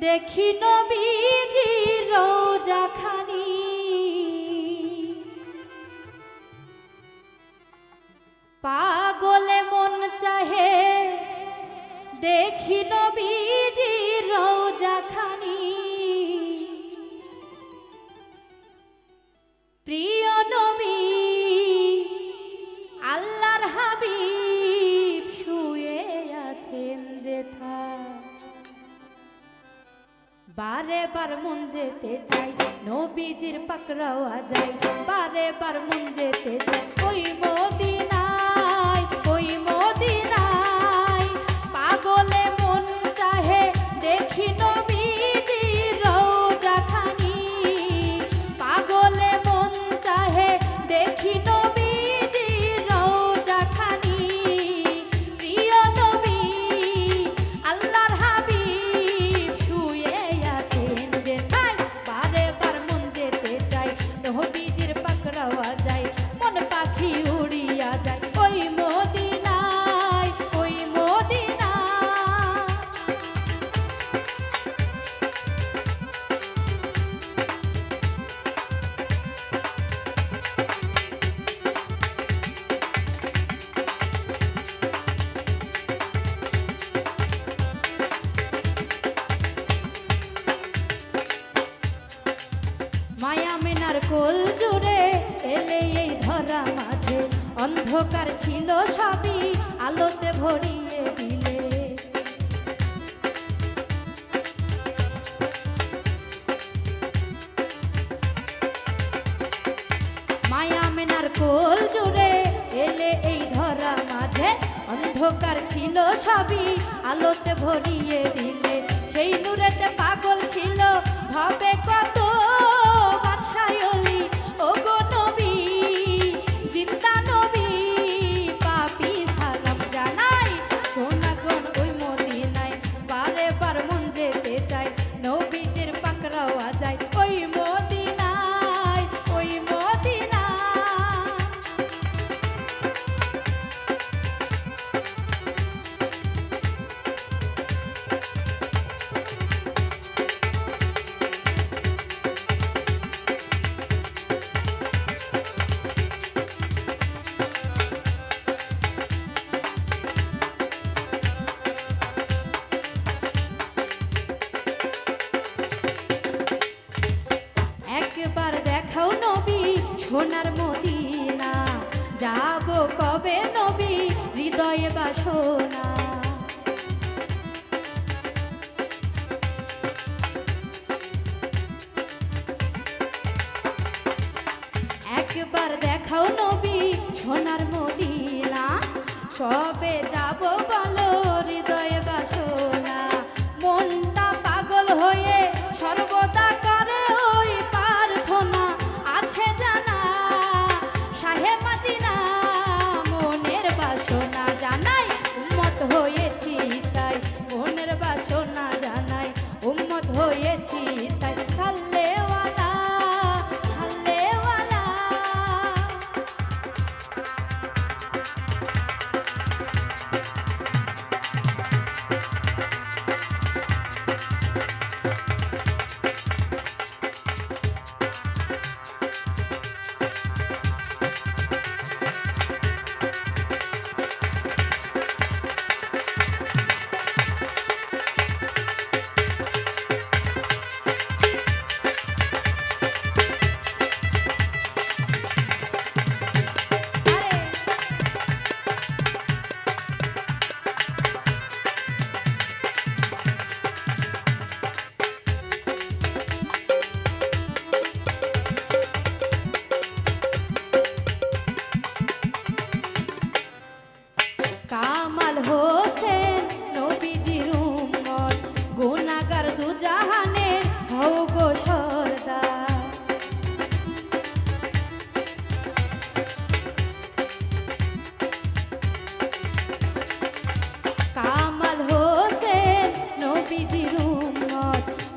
দেখি নবীজি রোজা খানি পাগলে মন চাহে দেখি নবীজি যেতে চাই নবীজির পাকড়াওয়া যাই বারে বার যেতে চাই। ওই মদিনায় কোল জুড়ে এলে এই ধরা মাঝে। অন্ধকার ছিল সবই, আলোতে ভরিয়ে দিলে। মায়া মেনার কোল জুড়ে এলে এই ধরা মাঝে। অন্ধকার ছিল সবই, আলোতে ভরিয়ে দিলে। সেই নূরেতে পাগল ছিল, ভাবে কত একবার দেখাও নবী সোনার মদিনা সবে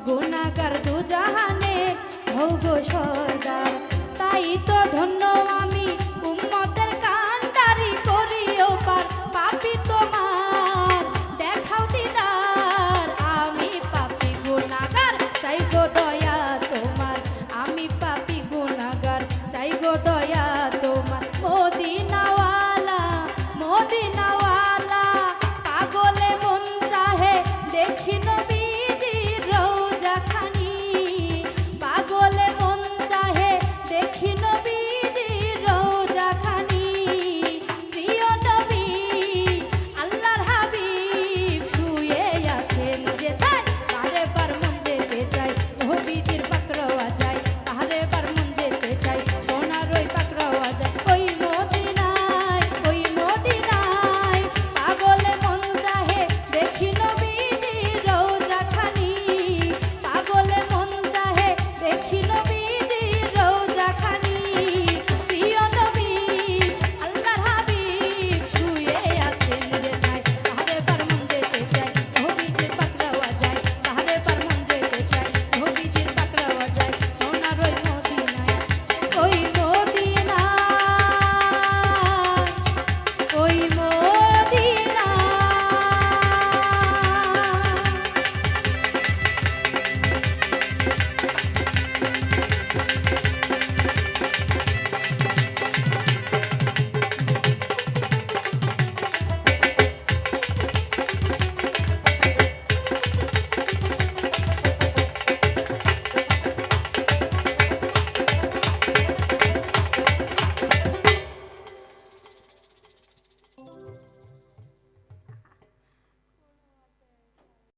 গুণাকার দু জাহানে ভৌগ সর্দার তাই তো ধন্য